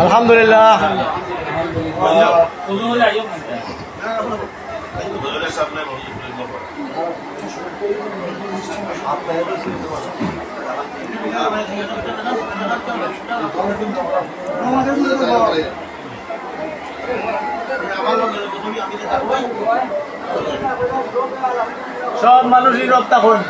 আলহামদুলিল্লাহ। সব মানুষই রক্তা হন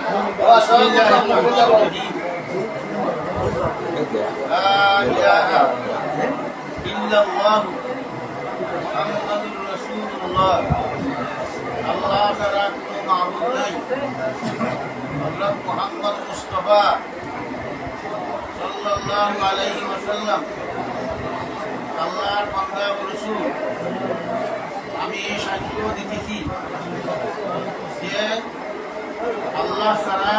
আল্লাহ মুহাম্মদ মুস্তফা। সাল্লাল্লাহু আলাইহি ওয়াসাল্লাম, আল্লাহর বান্দা ও রাসূল, আমি সাক্ষ্য দিতেছি যে আল্লাহ ছাড়া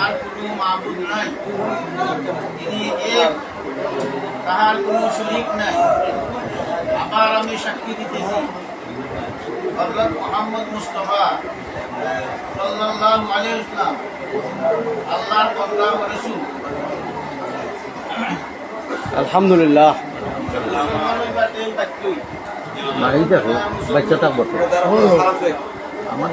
আর কোনো মাহবুব নাই। তিনি এক, তাহার কোনো শরীক নাই। আবার আমি সাক্ষী দিতেছি, হযরত মুহাম্মদ মুস্তাফা সাল্লাল্লাহু আলাইহি ওয়াসাল্লাম, আল্লাহর বান্দা ও রাসূল। আলহামদুলিল্লাহ। বাড়িতে দেখো বাচ্চা থাকব। আমার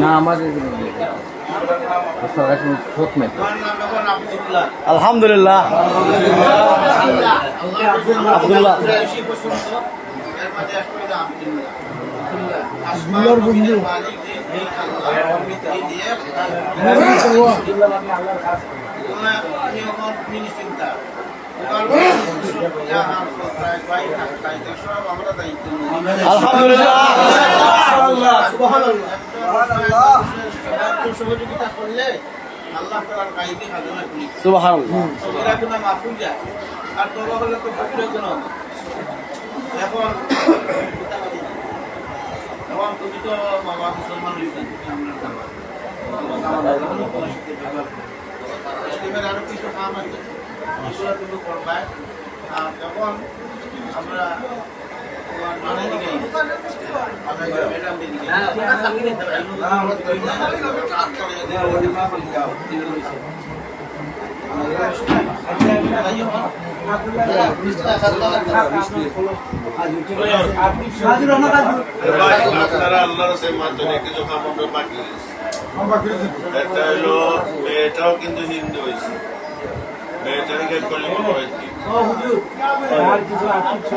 না। আমাদের আলহামদুলিল্লাহ। আব্দুল্লাহ। আসমার বন্ধু। সহযোগিতা করলে আল্লাহ তালার মাফুল যায় আর তবা হলে তো এখন তুমি তো বাবা মুসলমান হয়েছেন আমরা মুসলিমের কিছু কাম আছে এগুলো তুমি করবা আর যখন আমরা মানে ম্যাডাম আপনারা আল্লাহর সে মাধ্যমে কিছু কাম আমরা বাকি একটা হলো মেয়েটাও কিন্তু হিন্দু হয়েছে মেয়েটাকে কলিমা আচ্ছা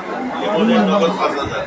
নগদ পাঁচ হাজার